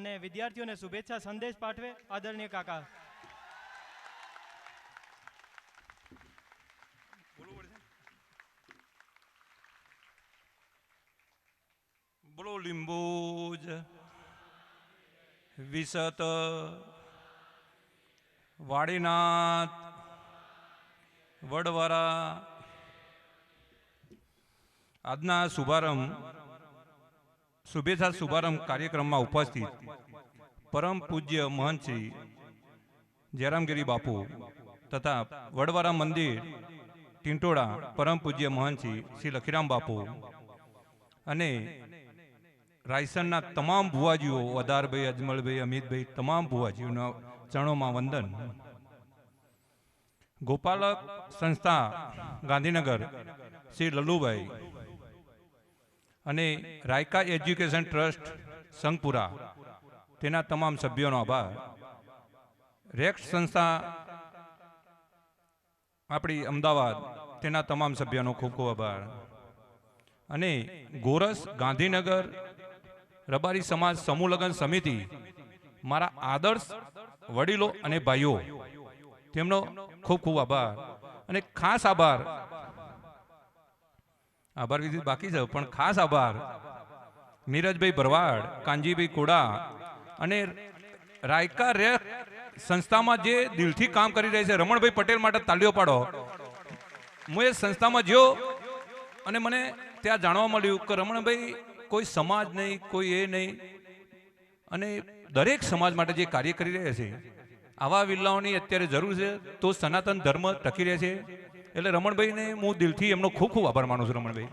અને વિદ્યાર્થીઓને શુભેચ્છા સંદેશ પાઠવે આદરણીય કાકા. બોલો લીંબુજ વિસત વાડીનાથ વડવારા. આજના શુભારંભ શુભેચ્છા શુભારંભ કાર્યક્રમમાં ઉપસ્થિત પરમ પૂજ્ય મહંત શ્રી જયરામગીરી બાપુ તથા વડવારા મંદિર, ટિંટોળા પરમ પૂજ્ય મહંત શ્રી શ્રી લખીરામ બાપુ અને રાયસનના તમામ ભુવાજીઓ વદારભાઈ અજમલભાઈ, અમિતભાઈ, તમામ ભુવાજીઓના ચરણોમાં વંદન. ગોપાલક સંસ્થા ગાંધીનગર, શ્રી લલ્લુભાઈ અને રાયકા એજ્યુકેશન ટ્રસ્ટ સંગપુરા, તેના તમામ સભ્યોનો આભાર. રેક્સ સંસ્થા આપણી અમદાવાદ, તેના તમામ સભ્યોનો ખૂબ ખૂબ આભાર. અને ગોરસ ગાંધીનગર રબારી સમાજ સમૂહ સમિતિ, મારા આદર્શ વડીલો અને ભાઈઓ, તેમનો ખૂબ ખૂબ આભાર. અને ખાસ આભાર આભાર વિધિ બાકી છે. પણ ખાસ આભાર. નીરજભાઈ ભરવાડ, કાનજીભાઈ કોડા અને રાયકા રે સંસ્થામાં જે દિલથી કામ કરી રહી છે, રમણભાઈ પટેલ માટે તાળીઓ પાડો. હું એ સંસ્થામાં જ્યો અને મને ત્યાં જાણવા મળ્યું કે રમણભાઈ કોઈ સમાજ નહીં, કોઈ એ નહીં. અને દરેક સમાજ માટે જે કાર્ય કરી રહ્યા છે, આવા વિલ્લાઓની અત્યારે જરૂર છે, તો સનાતન ધર્મ ટકી રહે છે. એટલે રમણભાઈને હું દિલથી એમનો ખૂબ ખૂબ આભાર માનું છું, રમણભાઈ.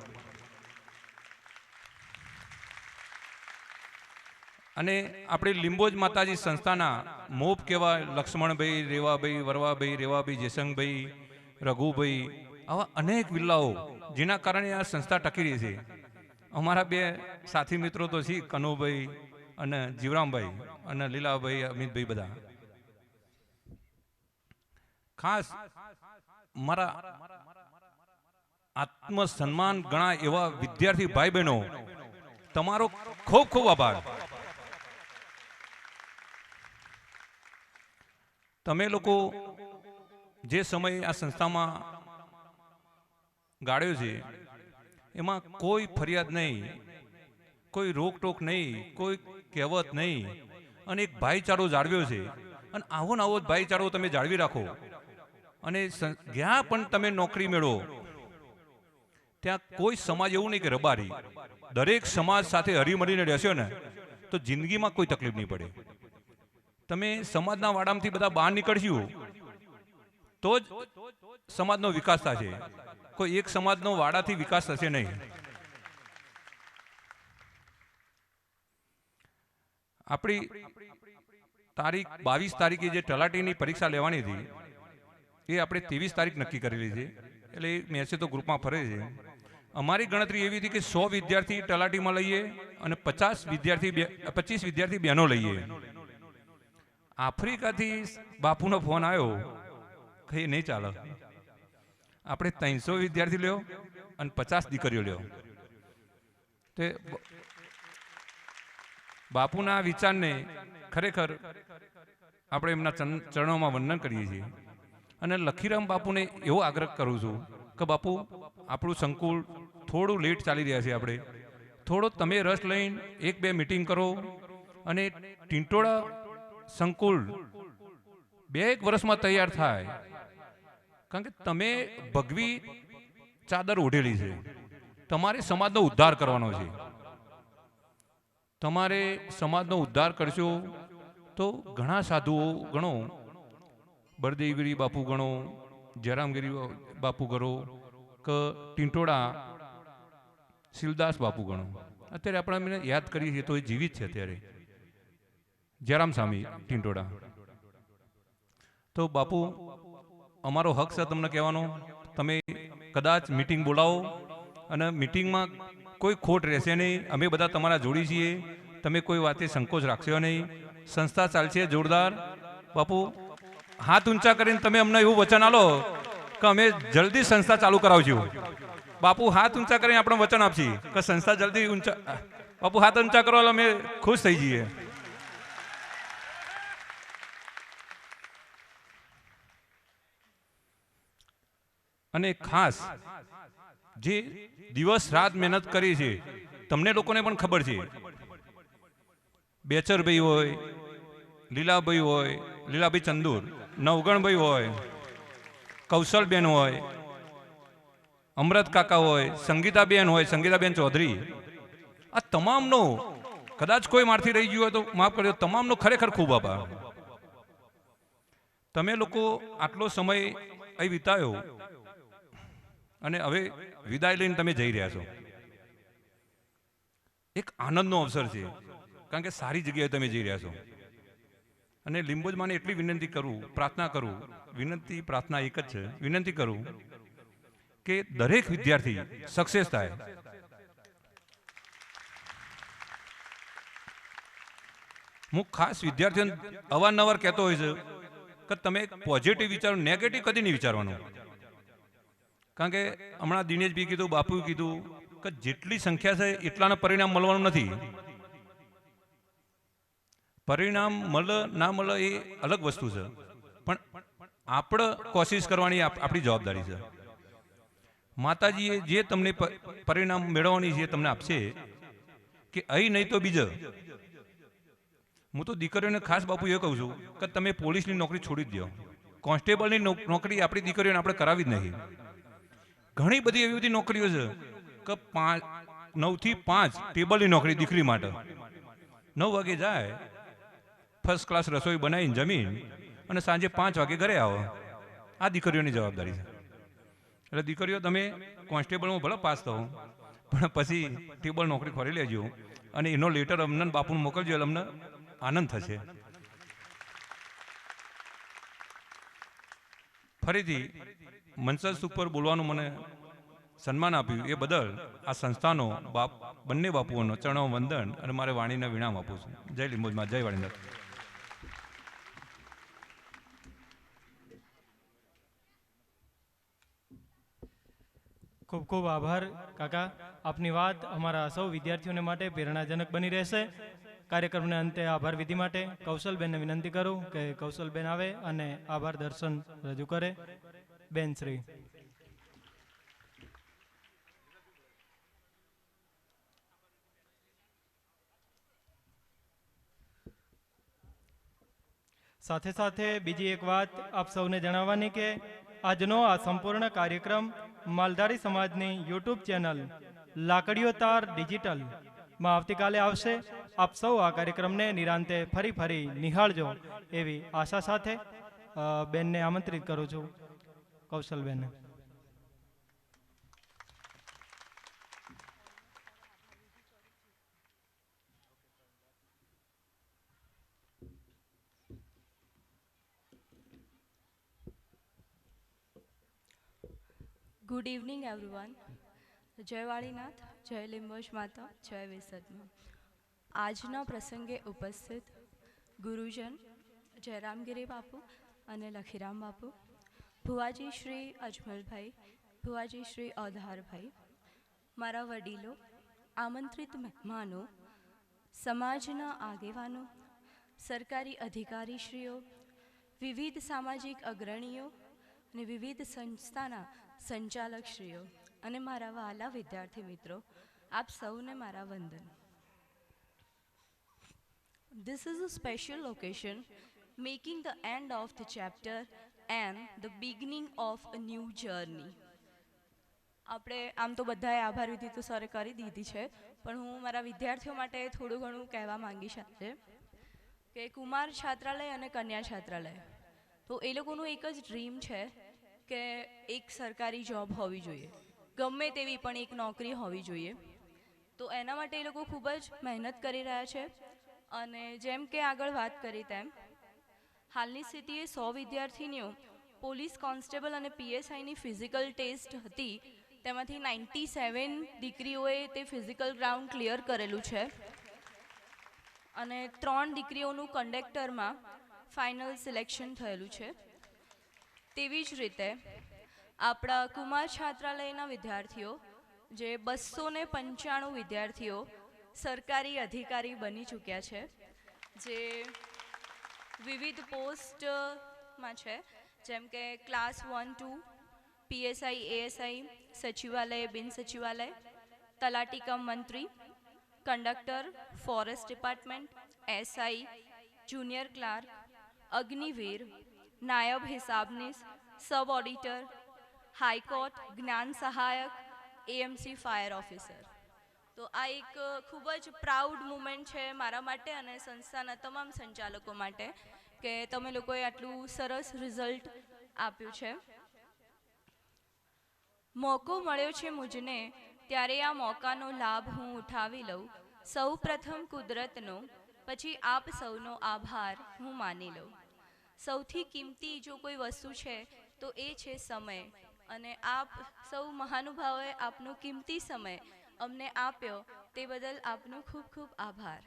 અને આપણે લિંબોજ માતાજી સંસ્થાના મોપ કેવા લક્ષ્મણભાઈ, રેવાભાઈ, વરવાભાઈ, રેવાભાઈ જયસંગભાઈ રઘુભાઈ, આવા અનેક વિલ્લાઓ જેના કારણે આ સંસ્થા ટકી રહી છે. અમારા બે સાથી મિત્રો તો છે, કનુભાઈ અને જીવરામભાઈ અને લીલાભાઈ, અમિતભાઈ બધા. ખાસ મારા આત્મસન્માન ગણા એવા વિદ્યાર્થી ભાઈ બહેનો તમારો ખૂબ ખૂબ આભાર. તમે લોકો જે સમયે આ સંસ્થામાં ગાળ્યો છે, એમાં કોઈ ફરિયાદ નહીં, કોઈ રોકટોક નહીં, કોઈ કહેવત નહીં, અને એક ભાઈચારો જાળવ્યો છે. અને આવો ને આવો જ ભાઈચારો તમે જાળવી રાખો. અને જ્યાં પણ તમે નોકરી મેળવો, ત્યાં કોઈ સમાજ એવું નહીં કે રબારી. દરેક સમાજ સાથે હરીમરીને રહેશો ને, તો જિંદગીમાં કોઈ તકલીફ નહીં પડે. તમે સમાજના વાડામાંથી બધા બહાર નીકળશું, તો જ સમાજનો વિકાસ થશે. કોઈ એક સમાજનો વાડાથી વિકાસ થશે નહીં. આપણી તારીખ બાવીસ તારીખે જે તલાટીની પરીક્ષા લેવાની હતી એ આપણે ત્રેવીસ તારીખ નક્કી કરેલી છે. એટલે એ મેસેજ તો ગ્રુપમાં ફરે છે. અમારી ગણતરી એવી હતી કે સો વિદ્યાર્થી તલાટીમાં લઈએ અને પચાસ વિદ્યાર્થી પચીસ વિદ્યાર્થી બહેનો લઈએ. આફ્રિકાથી બાપુનો ફોન આવ્યો. કે નહીં ચાલે. આપણે ત્રણસો વિદ્યાર્થી લ્યો અને પચાસ દીકરીઓ લ્યો. તે બાપુના વિચારને ખરેખર આપણે એમના ચરણ- ચરણોમાં વંદન કરીએ છીએ. અને લખીરામ બાપુને એવો આગ્રહ કરું છું કે બાપુ, આપણું સંકુલ થોડું લેટ ચાલી રહ્યા છે આપણે. થોડો તમે રસ લઈને એક બે મિટિંગ કરો અને ટિંટોળા સંકુલ બે એક વર્ષમાં તૈયાર થાય. કારણ કે તમે ભગવી ચાદર ઓઢેલી છે. તમારે સમાજનો ઉદ્ધાર કરવાનો છે. તમારે સમાજનો ઉદ્ધાર કરશો તો ઘણા સાધુઓ ગણો બળદેવગીરી બાપુ ગણો, જયરામગીરી બાપુ ગણો કે ટિંટોળા, શિલદાસ બાપુ ગણો. અત્યારે આપણે અમે યાદ કરીએ છીએ તો એ જીવિત છે અત્યારે. જયરામ સ્વામી ટિંટોડા તો બાપુ, અમારો હક છે તમને કહેવાનો. તમે કદાચ મીટિંગ બોલાવો અને મીટિંગમાં કોઈ ખોટ રહેશે નહીં. અમે બધા તમારા જોડી છીએ. તમે કોઈ વાતે સંકોચ રાખશો નહીં. સંસ્થા ચાલશે જોરદાર. બાપુ હાથ ઊંચા કરીને તમે અમને એવું વચન આલો કે અમે જલ્દી સંસ્થા ચાલુ કરાવજો. બાપુ, હાથ ઊંચા કરીને આપણે વચન આપશી કે સંસ્થા જલ્દી ઊંચા બાપુ, હાથ ઊંચા કરો અમે ખુશ થઈ જઈએ. અને ખાસ, જે દિવસ રાત મહેનત કરી છે, તમને લોકોને પણ ખબર છે. બેચરભાઈ હોય, લીલાભાઈ હોય, લીલાભાઈ ચંદુર. નવગણભાઈ હોય, કૌશલબેન હોય, અમૃત કાકા હોય, સંગીતાબેન હોય, સંગીતાબેન ચૌધરી. આ તમામનો, કદાચ કોઈ મારથી રહી ગયું હોય તો માફ કરજો, તમામનો ખરેખર ખૂબ આભાર. તમે લોકો આટલો સમય અહીં વિતાયો અને હવે વિદાય લઈને તમે જઈ રહ્યા છો. એક આનંદનો અવસર છે, કારણ કે સારી જગ્યાએ તમે જઈ રહ્યા છો. અને લિંબોજમાને એટલી વિનંતી કરું, પ્રાર્થના કરું, વિનંતી, પ્રાર્થના એક જ છે, વિનંતી કરું કે દરેક વિદ્યાર્થી સક્સેસ થાય. હું ખાસ વિદ્યાર્થીઓને અવારનવાર કહેતો હોય છે કે તમે પોઝિટિવ વિચારો નેગેટિવ કદી નહીં વિચારવાનું. કારણ કે હમણાં દિનેશભાઈ કીધું, બાપુએ કીધું કે જેટલી સંખ્યા છે એટલાના પરિણામ મળવાનું નથી. પરિણામ મળે ના મળે એ અલગ વસ્તુ છે. પણ આપણે કોશિશ કરવાની આપ- આપણી જવાબદારી છે. માતાજીએ જે તમને પરિણામ મેળવવાની છે તમને આપશે, કે અહીં નહીં તો બીજે. હું તો દીકરીઓને ખાસ બાપુ એ કહું છું કે તમે પોલીસની નોકરી છોડી જ દો કોન્સ્ટેબલની નોકરી આપણી દીકરીઓને આપણે કરાવી જ નહીં. ઘણી બધી એવી બધી નોકરીઓ છે કે પાંચ નવથી પાંચ ટેબલની નોકરી દીકરી માટે. નવ વાગે જાય ફર્સ્ટ ક્લાસ રસોઈ બનાવીને જમીન અને સાંજે પાંચ વાગે ઘરે આવો. આ દીકરીઓની જવાબદારી છે. એટલે દીકરીઓ, તમે કોન્સ્ટેબલમાં ભલે પાસ થો પણ પછી ટેબલ નોકરી ખોરી લેજો અને એનો લેટર અમને બાપુને મોકલજો, એટલે અમને આનંદ થશે. ફરીથી મંચસ્થ ઉપર બોલવાનું મને સન્માન આપ્યું એ બદલ આ સંસ્થાનો બાપ, બંને બાપુઓનો ચરણો વંદન અને મારે વાણીને વિણામ આપું છું. જય લીંબોજમાં, જય વાણીનાથ ખૂબ ખૂબ આભાર, કાકા. આપની વાત અમારા સૌ વિદ્યાર્થીઓને માટે પ્રેરણાજનક બની રહેશે. કાર્યક્રમને અંતે આભાર વિધિ માટે કૌશલબેનને વિનંતી કરું કે કૌશલબેન આવે અને આભાર દર્શન રજૂ કરે. બેન શ્રી. સાથે સાથે બીજી એક વાત આપ સૌને જણાવવાની કે આજનો આ સંપૂર્ણ કાર્યક્રમ માલધારી સમાજની યુટ્યુબ ચેનલ લાકડીઓ તાર ડિજિટલમાં આવતીકાલે આવશે. આપ સૌ આ કાર્યક્રમને નિરાંતે ફરી ફરી નિહાળજો એવી આશા સાથે બેનને આમંત્રિત કરું છું. કૌશલબેનને ગુડ ઇવનિંગ એવરીવન જય વાળીનાથ જય લીંબોશ માતા જય વિસદમાં આજના પ્રસંગે ઉપસ્થિત ગુરુજન જયરામગીરી બાપુ અને લખીરામ બાપુ, ભુવાજી શ્રી અજમલભાઈ, ભુવાજી શ્રી અધારભાઈ મારા વડીલો, આમંત્રિત મહેમાનો, સમાજના આગેવાનો, સરકારી અધિકારીશ્રીઓ, વિવિધ સામાજિક અગ્રણીઓ અને વિવિધ સંસ્થાના સંચાલકશ્રીઓ અને મારા વહાલા વિદ્યાર્થી મિત્રો, આપ સૌને મારા વંદન This is a special occasion making the end of the chapter and the beginning of a new journey. આપણે આમ તો બધાએ આભાર વિધિ તો સરે કરી દીધી છે, પણ હું મારા વિદ્યાર્થીઓ માટે થોડું ઘણું કહેવા માંગીશ છે કે કુમાર છાત્રાલય અને કન્યા છાત્રાલય તો એ લોકોનું એક જ ડ્રીમ છે કે એક સરકારી જોબ હોવી જોઈએ. ગમે તેવી પણ એક નોકરી હોવી જોઈએ. તો એના માટે એ લોકો ખૂબ જ મહેનત કરી રહ્યા છે. અને જેમ કે આગળ વાત કરી તેમ, હાલની સ્થિતિએ સો વિદ્યાર્થીનીઓ, પોલીસ કોન્સ્ટેબલ અને પીએસઆઈની ફિઝિકલ ટેસ્ટ હતી. તેમાંથી નાઇન્ટી સેવન દીકરીઓએ તે ફિઝિકલ ગ્રાઉન્ડ ક્લિયર કરેલું છે. અને ત્રણ દીકરીઓનું કંડક્ટરમાં ફાઇનલ સિલેક્શન થયેલું છે. તેવી જ રીતે આપણા કુમાર છાત્રાલયના વિદ્યાર્થીઓ, જે બસો ને પંચાણું વિદ્યાર્થીઓ સરકારી અધિકારી બની ચૂક્યા છે, જે વિવિધ પોસ્ટમાં છે, જેમ કે class one, two, PSI, ASI, સચિવાલય, બિન સચિવાલય, તલાટી કમ મંત્રી, conductor, forest department, SI, junior clerk, Agniveer નાયબ હિસાબનીસ, સબ ઓડિટર હાઈકોર્ટ જ્ઞાન સહાયક એએમસી ફાયર ઓફિસર. તો આ એક ખૂબ જ પ્રાઉડ મુમેન્ટ છે મારા માટે અને સંસ્થાના તમામ સંચાલકો માટે કે તમે લોકોએ આટલું સરસ રિઝલ્ટ આપ્યું છે. મોકો મળ્યો છે મુજને ત્યારે આ મોકાનો લાભ હું ઉઠાવી લઉં. સૌ પ્રથમ કુદરતનો, પછી આપ સૌનો આભાર હું માની લઉં. સૌથી કિંમતી જો કોઈ વસ્તુ છે, તો એ છે સમય. અને આપ સૌ મહાનુભાવોએ આપનો કિંમતી સમય અમને આપ્યો, તે બદલ આપનો ખૂબ ખૂબ આભાર.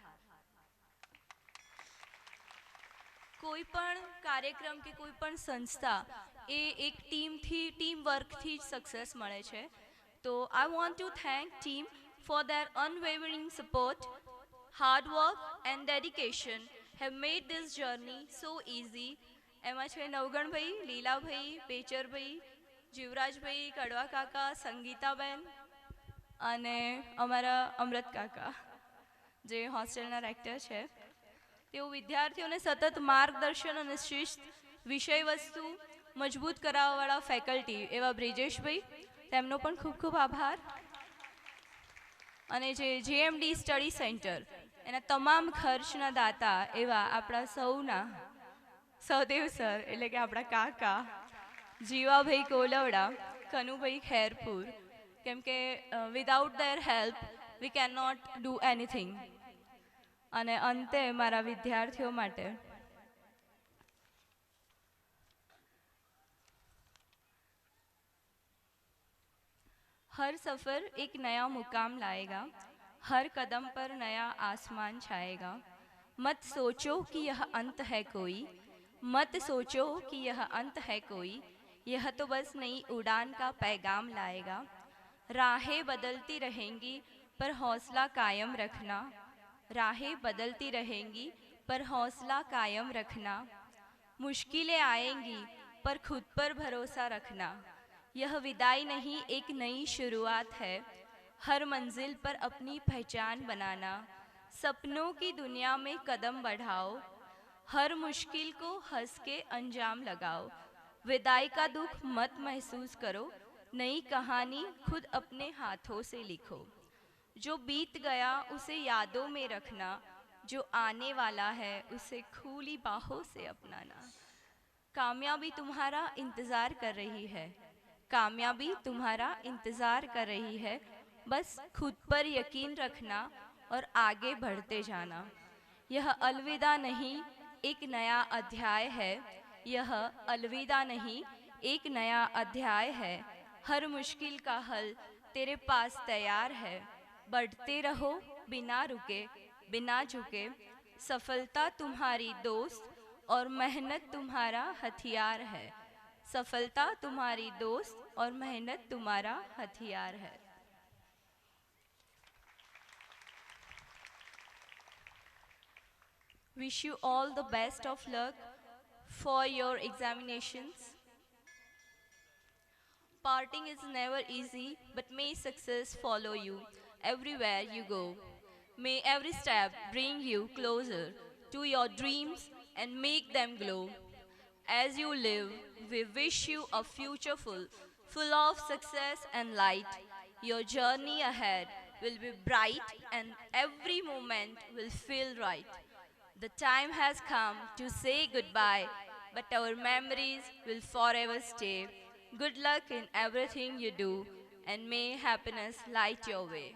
કોઈ પણ કાર્યક્રમ કે કોઈ પણ સંસ્થા એ એક ટીમથી ટીમ વર્કથી જ સક્સેસ મળે છે. તો I want to thank team for their unwavering support hard work and dedication have made this journey so easy એમાં છે નવગણભાઈ લીલાભાઈ પેચરભાઈ જીવરાજભાઈ કડવા કાકા સંગીતાબેન અને અમારા અમૃત કાકા, જે હોસ્ટેલના રેક્ટર છે. તેઓ વિદ્યાર્થીઓને સતત માર્ગદર્શન અને શિસ્ત, વિષય વસ્તુ મજબૂત કરાવવાવાળા ફેકલ્ટી એવા બ્રિજેશભાઈ તેમનો પણ ખૂબ ખૂબ આભાર. અને જે જેએમડી સ્ટડી સેન્ટર એના તમામ ખર્ચના દાતા એવા આપણા સૌના. સહદેવ સર, એટલે કે આપણા કાકા, જીવાભાઈ કોલવડા, કનુભાઈ ખેરપુર. કેમ કે without their help we can not do anything અને અંતે મારા વિદ્યાર્થીઓ માટે. હર સફર એક નયા મુકામ લાએગા हर कदम पर नया आसमान छाएगा। मत सोचो कि यह अंत है कोई। मत सोचो कि यह अंत है कोई। यह तो बस नई उड़ान का पैगाम लाएगा। राहें बदलती रहेंगी, पर हौसला कायम रखना। राहें बदलती रहेंगी, पर हौसला कायम रखना। मुश्किलें आएँगी, पर खुद पर भरोसा रखना। यह विदाई नहीं, एक नई शुरुआत है। हर मंजिल पर अपनी पहचान बनाना, सपनों की दुनिया में कदम बढ़ाओ, हर मुश्किल को हंस के अंजाम लगाओ। विदाई का दुख मत महसूस करो, नई कहानी खुद अपने हाथों से लिखो। जो बीत गया उसे यादों में रखना, जो आने वाला है उसे खुली बाहों से अपनाना। कामयाबी तुम्हारा इंतज़ार कर रही है, कामयाबी तुम्हारा इंतज़ार कर रही है बस खुद पर यकीन रखना और आगे बढ़ते जाना। यह अलविदा नहीं, एक नया अध्याय है। यह अलविदा नहीं, एक नया अध्याय है। हर मुश्किल का हल तेरे पास तैयार है। बढ़ते रहो, बिना रुके, बिना झुके। सफलता तुम्हारी दोस्त और मेहनत तुम्हारा हथियार है। सफलता तुम्हारी दोस्त और मेहनत तुम्हारा हथियार है। Wish you all the best of luck for your examinations. Parting is never easy, but may success follow you everywhere you go. May every step bring you closer to your dreams and make them glow. As you live, we wish you a future full, full of success and light. Your journey ahead will be bright and every moment will feel right. The time has come to say goodbye, but our memories will forever stay. Good luck in everything you do, and may happiness light your way.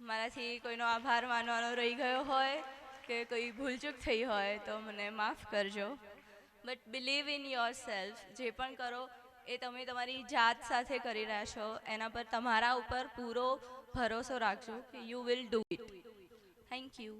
મારાથી કોઈનો આભાર માનવાનો રહી ગયો હોય કે કોઈ ભૂલચૂક થઈ હોય તો મને માફ કરજો but believe in yourself જે પણ કરો એ તમે તમારી જાત સાથે કરી રહ્યા છો એના પર તમારા ઉપર પૂરો ભરોસો રાખજો કે you will do it thank you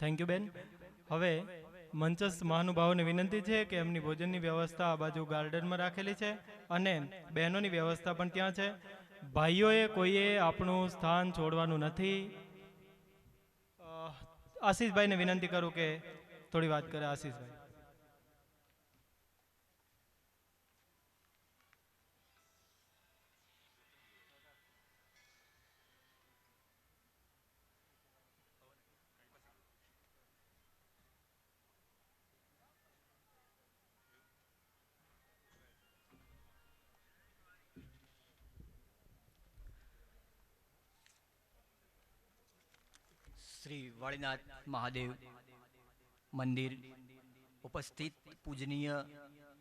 thank you બેન હવે મંચસ્થ મહાનુભાવોને વિનંતી છે કે એમની ભોજનની વ્યવસ્થા આ બાજુ ગાર્ડનમાં રાખેલી છે અને બહેનોની વ્યવસ્થા પણ ત્યાં છે. ભાઈઓએ કોઈએ આપણું સ્થાન છોડવાનું નથી. આશીષભાઈને વિનંતી કરું કે થોડી વાત કરે આશીષભાઈ. श्री वाणीनाथ महादेव मंदिर उपस्थित पूजनीय,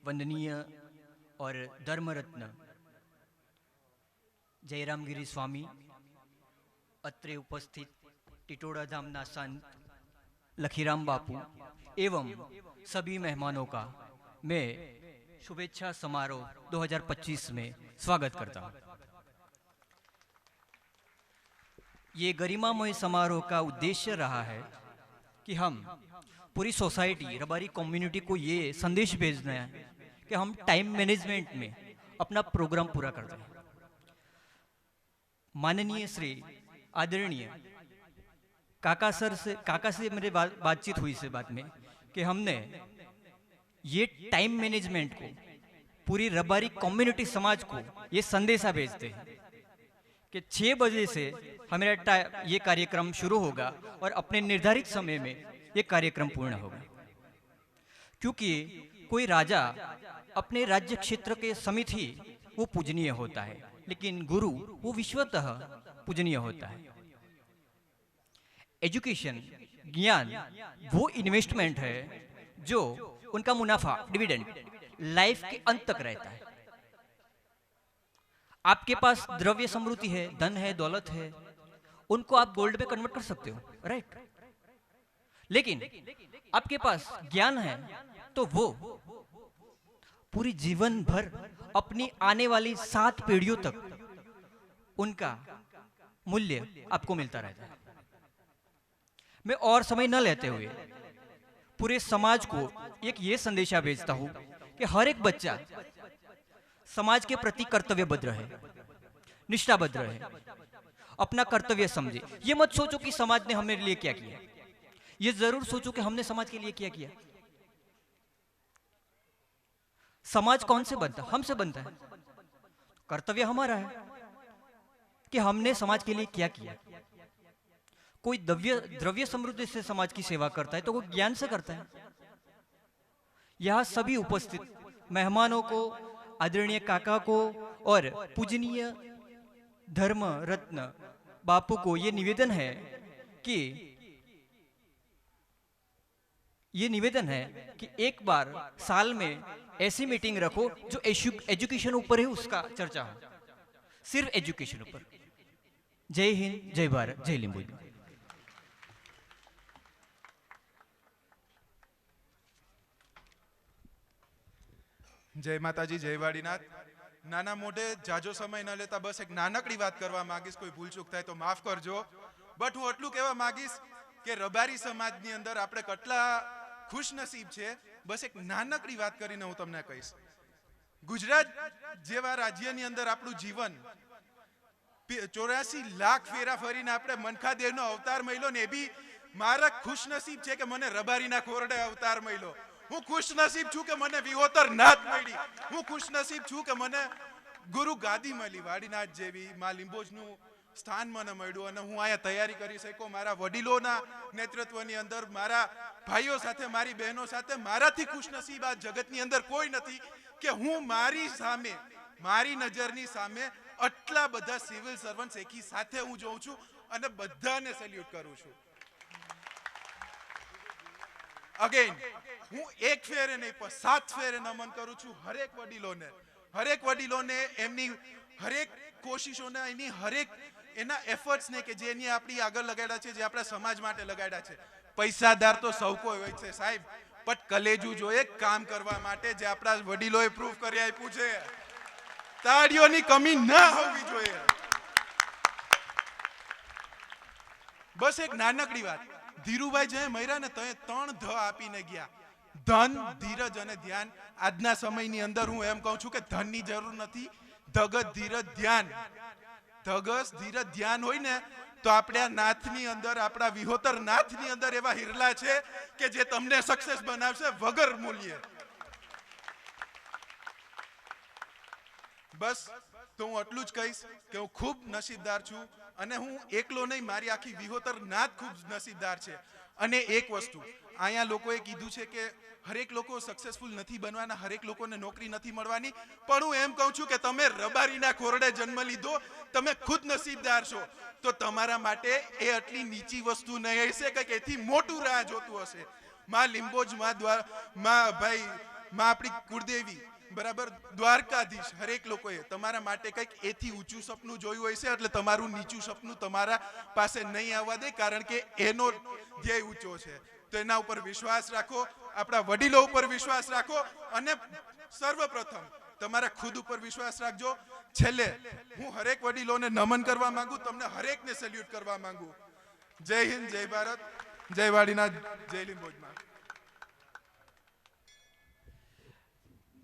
वंदनीय और धर्मरत्न। जयरामगिरी स्वामी, अत्रे उपस्थित टिटोड़ा धामना संत लखीराम बापू एवं सभी मेहमानों का मैं शुभेच्छा समारोह 2025 में स्वागत करता हूँ। ये गरिमामय समारोह का उद्देश्य रहा है कि हम पूरी सोसाइटी रबारी कम्युनिटी को ये संदेश भेजना है कि हम टाइम मैनेजमेंट में अपना प्रोग्राम पूरा करते हैं माननीय श्री आदरणीय काका सर से काका से मेरे बात, बातचीत हुई से बात में कि हमने ये टाइम मैनेजमेंट को पूरी रबारी कम्युनिटी समाज को ये संदेशा भेजते हैं कि छः बजे से हमारा ये कार्यक्रम शुरू होगा और अपने निर्धारित समय में ये कार्यक्रम पूर्ण होगा। क्योंकि कोई राजा अपने राज्य क्षेत्र के समित ही वो पूजनीय होता है, लेकिन गुरु वो विश्वतः पूजनीय होता है। एजुकेशन, ज्ञान, वो इन्वेस्टमेंट है जो उनका मुनाफा डिविडेंड लाइफ के अंत तक रहता है। आपके पास द्रव्य समृद्धि है, धन है, दौलत है उनको आप गोल्ड में कन्वर्ट कर सकते हो राइट लेकिन आपके पास ज्ञान है तो वो पूरी जीवन भर अपनी आने वाली सात पीढ़ियों तक उनका मूल्य आपको मिलता रहता है। मैं और समय न लेते हुए पूरे समाज को एक ये संदेशा भेजता हूँ कि हर एक बच्चा समाज के प्रति कर्तव्यबद्ध रहे, निष्ठाबद्ध रहे अपना कर्तव्य समझे। ये मत सोचो कि समाज ने हमारे लिए क्या किया। ये ज़रूर सोचो कि हमने समाज के लिए क्या किया। समाज कौन से बनता? हमसे बनता है। कर्तव्य हमारा है कि हमने समाज के लिए क्या किया। कोई द्रव्य द्रव्य समृद्धि से समाज की सेवा करता है तो वो ज्ञान से करता है। यहाँ सभी उपस्थित मेहमानों को, आदरणीय काका को और पूजनीय धर्म रत्न बापू को ये निवेदन है कि ये निवेदन है कि एक बार साल में ऐसी मीटिंग रखो जो एजुकेशन ऊपर ही उसका चर्चा हो। सिर्फ़ एजुकेशन ऊपर। जय हिंद, जय भारत, जय लिंबू जय माता जी, जय वाड़ीनाथ। નાના મોઢે જાજો સમય ન લેતા બસ એક નાનકડી વાત કરવા માંગીશ. કોઈ ભૂલચૂક થાય તો માફ કરજો. બટ હું એટલું કહેવા માંગીશ કે રબારી સમાજની અંદર આપણે કેટલા ખુશનસીબ છે. બસ એક નાનકડી વાત કરીને હું તમને કહીશ. ગુજરાત જેવા રાજ્યની અંદર આપણું જીવન ચોરાસી લાખ ફેરા ફરીને આપણે મનખાદેવનો અવતાર મળ્યો ને એ બી મારા ખુશનસીબ છે કે મને રબારીના ખોરડે અવતાર મળ્યો. હું ખુશનસીબ છું કે મને વિહોતર નાથ મળી. હું ખુશનસીબ છું કે મને ગુરુ ગાદી મળી, વાડીનાથ જેવી, મા લીંબોજનું સ્થાન મને મળ્યું અને હું અહીંયા તૈયારી કરી શક્યો મારા વડીલોના નેતૃત્વની અંદર, મારા ભાઈઓ સાથે, મારી બહેનો સાથે, મારાથી ખુશનસીબ આ જગતની અંદર કોઈ નથી કે હું મારી સામે, મારી નજરની સામે આટલા બધા સિવિલ સર્વન્ટ્સ એકી સાથે હું જોઉં છું અને બધાને સેલ્યુટ કરું છું. અગેન હું એક ફેરે નહીં, પણ સાત ફેરે નમન કરું છું હરેક વડીલોને. હરેક વડીલોને એમની હરેક કોશિશોને, એની હરેક એના એફર્ટ્સને કે જે આપણી આગળ લગાડ્યા છે, જે આપણા સમાજ માટે લગાડ્યા છે. પૈસાદાર તો સૌ કોઈ હોય છે સાહેબ, પણ કલેજું જોઈએ કામ કરવા માટે જે આપણા વડીલોએ પ્રૂફ કરી આપ્યું છે. તાળીઓની કમી ના હોવી જોઈએ. બસ એક નાનકડી વાત. ધીરુભાઈ જે મર્યા ને તએ ત્રણ ધ આપીને ગયા. ધન, ધીરજ અને ધ્યાન. આજના સમયની અંદર હું એમ કહું છું કે ધનની જરૂર નથી, ધગત, ધીરજ, ધ્યાન. ધગસ, ધીરજ, ધ્યાન હોય ને, તો આપણા નાથની અંદર, આપણા વિહોતર નાથની અંદર એવા હિરલા છે કે જે તમને સક્સેસ બનાવશે વગર મૂલ્યે. બસ, તો હું એટલું જ કહીશ કે હું ખૂબ નસીબદાર છું અને હું એકલો નહીં, મારી આખી વિહોતર નાથ ખૂબ નસીબદાર છે. અને એક વસ્તુ અહીંયા લોકોએ કીધું છે કે હરેક લોકો સક્સેસફુલ નથી બનવાના, હરેક લોકોને નોકરી નથી મળવાની. પણ હું એમ કહું છું કે તમે રબારીના ખોરડે જન્મ લીધો, તમે ખુદ નસીબદાર છો. તો તમારા માટે એ આટલી નીચી વસ્તુ નહીં હશે કે એથી મોટું રાહ જોતું હશે. માં લિંબોજ, માં દ્વાર, માં ભાઈ, માં આપણી કુળદેવી, બરાબર? દ્વારકાધીશ, હરેક લોકોએ તમારા માટે કંઈક એથી ઊંચું સપનું જોયું હશે, એટલે તમારું નીચું સપનું તમારા પાસે નહીં આવવા દે, કારણ કે એનો ધ્યેય ઊંચો છે. તો એના ઉપર વિશ્વાસ રાખો, આપણા વડીલો ઉપર વિશ્વાસ રાખો અને સર્વપ્રથમ તમારા ખુદ ઉપર વિશ્વાસ રાખજો. છેલ્લે, હું હરેક વડીલોને નમન કરવા માંગુ, તમને હરેકને સેલ્યુટ કરવા માંગુ. જય હિન્દ, જય ભારત, જય વાડીનાથ, જય લીંબોજમાં.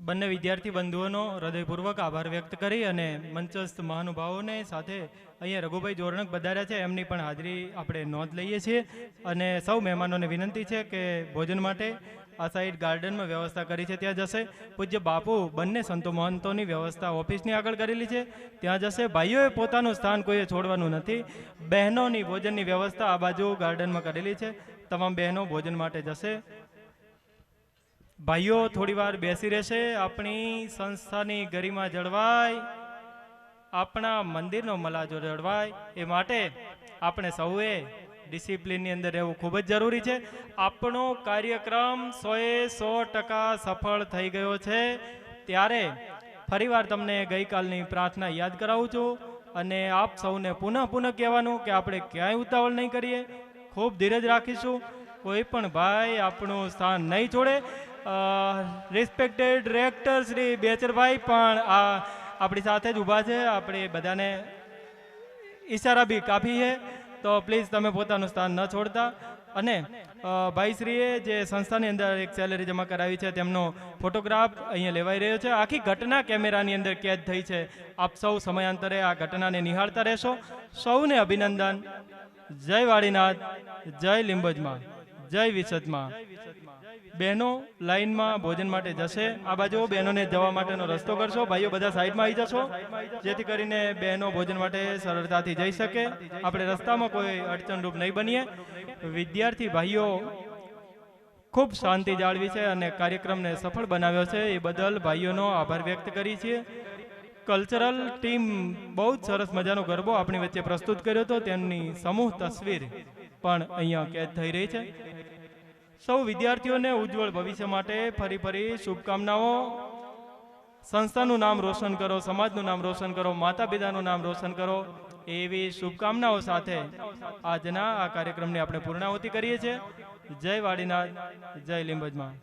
બંને વિદ્યાર્થી બંધુઓનો હૃદયપૂર્વક આભાર વ્યક્ત કરી અને મંચસ્થ મહાનુભાવોને સાથે અહીંયા રઘુભાઈ જોરણક બધાર્યા છે. એમની પણ હાજરી આપણે નોંધ લઈએ છીએ. અને સૌ મહેમાનોને વિનંતી છે કે ભોજન માટે આ સાઈડ ગાર્ડનમાં વ્યવસ્થા કરી છે. ત્યાં જશે. પૂજ્ય બાપુ, બંને સંતો મહંતોની વ્યવસ્થા ઓફિસની આગળ કરેલી છે. ત્યાં જશે. ભાઈઓએ પોતાનું સ્થાન કોઈએ છોડવાનું નથી. બહેનોની ભોજનની વ્યવસ્થા આ બાજુ ગાર્ડનમાં કરેલી છે. તમામ બહેનો ભોજન માટે જશે. ભાઈઓ થોડી વાર બેસી રહેશે. આપણી સંસ્થાની ગરિમા જળવાય. આપણા મંદિરનો મલાજો જળવાય. એ માટે આપણે સૌએ ડિસિપ્લિનની અંદર રહેવું ખૂબ જ જરૂરી છે. આપણો કાર્યક્રમ સોએ સો ટકા સફળ થઈ ગયો છે. ત્યારે ફરીવાર તમને ગઈકાલની પ્રાર્થના યાદ કરાવું છું અને આપ સૌને પુનઃ પુનઃ કહેવાનું કે આપણે ક્યાંય ઉતાવળ નહીં કરીએ. ખૂબ ધીરજ રાખીશું. કોઈ પણ ભાઈ આપણું સ્થાન નહીં છોડે. રિસ્પેક્ટેડ ડિરેક્ટર શ્રી બેચરભાઈ પણ આ આપણી સાથે જ ઊભા છે. આપણે બધાને ઈશારા બી કાફી છે તો પ્લીઝ તમે પોતાનું સ્થાન ન છોડતા. અને ભાઈશ્રીએ જે સંસ્થાની અંદર એક સેલેરી જમા કરાવી છે તેમનો ફોટોગ્રાફ અહીંયા લેવાઈ રહ્યો છે. આખી ઘટના કેમેરાની અંદર કેદ થઈ છે. આપ સૌ સમયાંતરે આ ઘટનાને નિહાળતા રહેશો. સૌને અભિનંદન. જય વાડીનાથ જય લિંબજમાં. જય વિશદમાં બહેનો લાઈનમાં ભોજન માટે જશે. આ બાજુ બહેનોને જવા માટેનો રસ્તો કરશો. ભાઈઓ બધા સાઈડમાં આવી જશો. જેથી કરીને બહેનો ભોજન માટે સરળતાથી જઈ શકે. આપણે રસ્તામાં કોઈ અડચણરૂપ નહીં બનીએ. વિદ્યાર્થી ભાઈઓ, ખૂબ શાંતિ જાળવી છે અને કાર્યક્રમને સફળ બનાવ્યો છે. એ બદલ ભાઈઓનો આભાર વ્યક્ત કરી છીએ. કલ્ચરલ ટીમ બહુ જ સરસ મજાનો ગરબો આપણી વચ્ચે પ્રસ્તુત કર્યો હતો. તેમની સમૂહ તસવીર પણ અહીંયા કેદ થઈ રહી છે. સૌ વિદ્યાર્થીઓને ઉજ્જવળ ભવિષ્ય માટે ફરી ફરી શુભકામનાઓ. સંસ્થાનું નામ રોશન કરો, સમાજનું નામ રોશન કરો માતા પિતાનું નામ રોશન કરો, એવી શુભકામનાઓ સાથે આજના આ કાર્યક્રમની આપણે પૂર્ણાહુતિ કરીએ છીએ. જય વાડીનાથ, જય લીંબજમાં.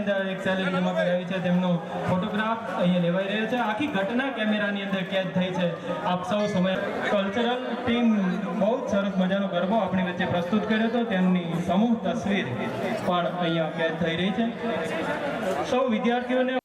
અંદર એક સેલેરી કરાવી છે તેમનો ફોટોગ્રાફ અહીંયા લેવાઈ રહ્યો છે. આખી ઘટના કેમેરાની અંદર કેદ થઈ છે. આપ સૌ સમય કલ્ચરલ ટીમ બહુ જ સરસ મજાનો ગરબો આપણી વચ્ચે પ્રસ્તુત કર્યો હતો. તેમની સમૂહ તસવીર પણ અહીંયા કેદ થઈ રહી છે. સૌ વિદ્યાર્થીઓને